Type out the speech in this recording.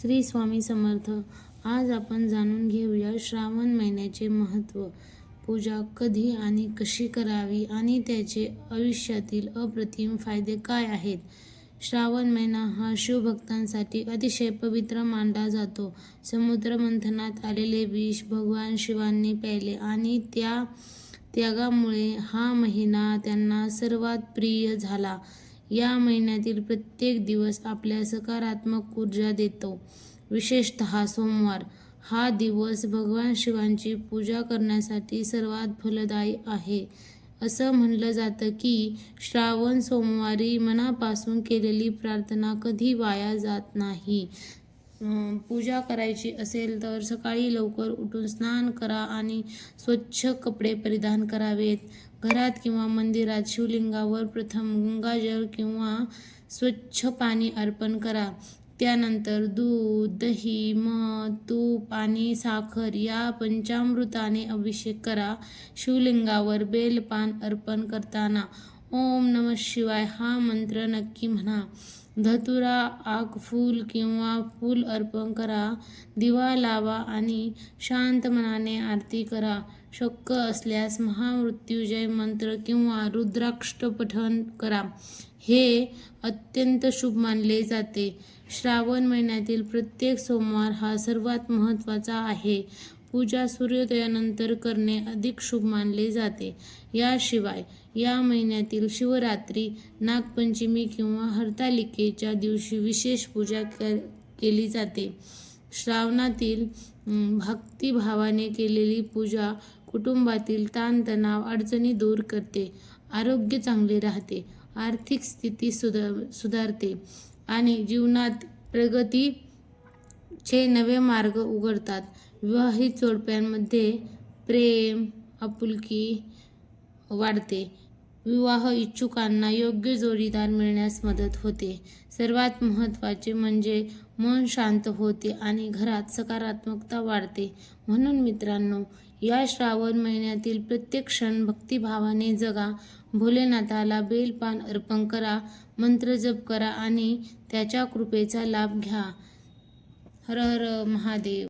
श्री स्वामी समर्थ. आज आपण जाणून घेऊया श्रावण महिन्याचे महत्त्व. पूजा कधी आणि कशी करावी आणि त्याचे आयुष्यातील अप्रतिम फायदे काय आहेत? श्रावण महिना हा शिवभक्तांसाठी अतिशय पवित्र मानला जातो. समुद्र मंथनात आलेले विष भगवान शिवांनी प्यायले आणि त्या त्यागामुळे हा महिना त्यांना सर्वात प्रिय झाला. या महिन्यातील प्रत्येक दिवस आपल्या सकारात्मक ऊर्जा देतो. विशेषतः सोमवार. हा दिवस भगवान शिवांची पूजा करण्यासाठी सर्वात फलदायी आहे. असं म्हणलं जातं की श्रावण सोमवारी मनापासून केलेली प्रार्थना कधी वाया जात नाही. पूजा करायची असेल तर सकाळी लवकर उठून स्नान करा आणि स्वच्छ कपडे परिधान करावेत. घरात किंवा मंदिरात शिवलिंगावर प्रथम गंगाजल किंवा स्वच्छ पाणी अर्पण करा. त्यानंतर दूध दही मध तूप आणि साखर या पंचामृताने अभिषेक करा. शिवलिंगावर बेलपान अर्पण करताना ओम नम शिवाय हा मंत्र नक्की म्हणा. धतुरा आग फूल किंवा फूल अर्पण करा दिवा लावा आणि शांत मनाने आरती करा. शक्य असल्यास महामृत्युजय मंत्र किंवा रुद्राक्ष पठण करा. हे अत्यंत शुभ मानले जाते. श्रावण महिन्यातील प्रत्येक सोमवार हा सर्वात महत्त्वाचा आहे. पूजा सूर्योदयानंतर करणे अधिक शुभ मानले जाते. याशिवाय या महिन्यातील शिवरात्री नागपंचमी किंवा हरतालिकेच्या दिवशी विशेष पूजा केली जाते. श्रावणातील भक्तिभावाने केलेली पूजा कुटुंबातील ताणतणाव अडचणी दूर करते. आरोग्य चांगले राहते. आर्थिक स्थिती सुधार सुधारते. आणि जीवनात प्रगतीचे नवे मार्ग उघडतात. विवाहित जोडप्यांमध्ये प्रेम आपुलकी वाढते. विवाह इच्छुकांना योग्य जोडीदार मिळण्यास मदत होते. सर्वात महत्त्वाचे म्हणजे मन शांत होते आणि घरात सकारात्मकता वाढते. म्हणून मित्रांनो या श्रावण महिन्यातील प्रत्येक क्षण भक्तिभावाने जगा. भोलेनाथाला बेलपान अर्पण करा मंत्र जप करा आणि त्याच्या कृपेचा लाभ घ्या. हर हर महादेव.